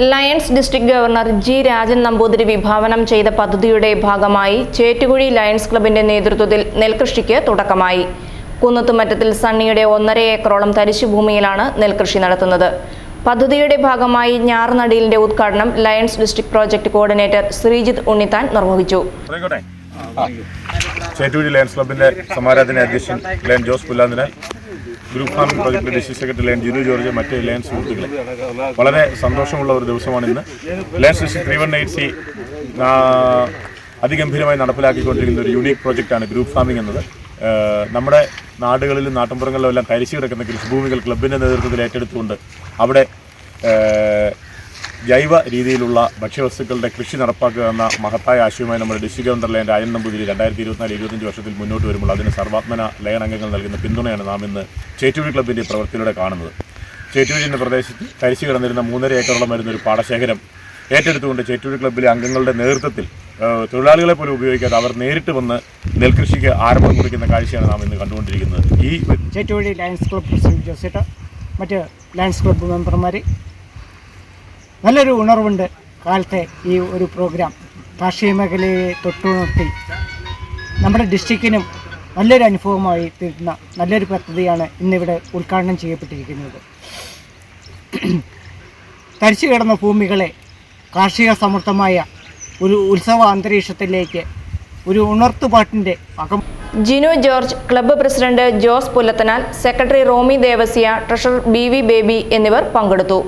Lions district governor G Rajan Namboothiri വിഭാവനം ചെയ്ത പദ്ധതിയുടെ ഭാഗമായി ചേറ്റുകുഴി ലയൺസ് ക്ലബിന്റെ നേതൃത്വത്തിൽ നെൽകൃഷിക്ക് തുടക്കമായി. കുന്നത്തുമറ്റത്തിൽ സണ്ണിയുടെ ഒന്നര ഏക്കറോളം തരിശുഭൂമിയിലാണ് നെൽകൃഷി നടത്തുന്നത്. പദ്ധതിയുടെ ഭാഗമായി ഞാറുനടിയിലിന്റെ ഉദ്ഘാടനം Lions district project coordinator Sreejith Unnithan നിർവഹിച്ചു. ചേറ്റുകുഴി ലയൺസ് ക്ലബിന്റെ സമാരാധന അധ്യക്ഷൻ lion Jose Pullanthinal group farming പ്രോജക്ടിന്റെ district secretary lion Jinu George മറ്റ് ലയൻ സുഹൃത്തുക്കളെ. വളരെ സന്തോഷമുള്ള ഒരു ദിവസമാണ് ഇന്ന്. Lion district three one eight C അതിഗംഭീരമായി നടപ്പിലാക്കിക്കൊണ്ടിരിക്കുന്ന ഒരു യൂണീക് പ്രോജക്റ്റാണ് ഗ്രൂപ്പ് ഫാമിംഗ് എന്നത്. നമ്മുടെ നാടുകളിലും നാട്ടിൻപുറങ്ങളിലും എല്ലാം കരിശി കിടക്കുന്ന കൃഷിഭൂമികൾ ക്ലബിന്റെ നേതൃത്വത്തിൽ ഏറ്റെടുത്തുകൊണ്ട് അവിടെ ജൈവ രീതിയിലുള്ള ഭക്ഷ്യവസ്തുക്കളുടെ കൃഷി നടപ്പാക്കുക എന്ന മഹത്തായ ആശയവുമായി നമ്മുടെ district governor lion Rajan Namboothiri രണ്ടായിരത്തി ഇരുപത്തിനാല് ഇരുപത്തഞ്ച് വർഷത്തിൽ മുന്നോട്ട് വരുമ്പോൾ അതിന് സർവാത്മന ലയൻ അംഗങ്ങൾ നൽകുന്ന പിന്തുണയാണ് നാം ഇന്ന് ചേറ്റുവഴി ക്ലബിന്റെ പ്രവൃത്തിയിലൂടെ കാണുന്നത്. ചേറ്റുവഴിന്റെ പ്രദേശത്ത് കരിച്ചു കിടന്നിരുന്ന മൂന്നര ഏക്കറോളം വരുന്ന ഒരു പാടശേഖരം ഏറ്റെടുത്തുകൊണ്ട് ചേറ്റുവഴി ക്ലബിലെ അംഗങ്ങളുടെ നേതൃത്വത്തിൽ തൊഴിലാളികളെ പോലും ഉപയോഗിക്കാതെ അവർ നേരിട്ട് വന്ന് നെൽകൃഷിക്ക് ആരംഭം കുറിക്കുന്ന കാഴ്ചയാണ് നാം ഇന്ന് കണ്ടുകൊണ്ടിരിക്കുന്നത്. ഈ ചേറ്റുവഴി ലയൻസ് ക്ലബ് പ്രസിഡന്റ് ജോസേട്ട മറ്റ് ലയൻസ് ക്ലബ്ബ് മെമ്പർമാർ നല്ലൊരു ഉണർവുണ്ട് കാലത്തെ ഈ ഒരു പ്രോഗ്രാം കാർഷിക മേഖലയെ തൊട്ടുണർത്തി നമ്മുടെ ഡിസ്ട്രിക്റ്റിനും നല്ലൊരു അനുഭവമായി തീർന്ന നല്ലൊരു പദ്ധതിയാണ് ഇന്നിവിടെ ഉദ്ഘാടനം ചെയ്യപ്പെട്ടിരിക്കുന്നത്. തരിച്ചു കിടന്ന ഭൂമികളെ കാർഷിക സമൃദ്ധമായ ഒരു ഉത്സവ അന്തരീക്ഷത്തിലേക്ക് ഒരു ഉണർത്തുപാട്ടിന്റെ അകം Jinu George club president Jose Pullathanal secretary Romy Devasya treasurer B V Baby എന്നിവർ പങ്കെടുത്തു.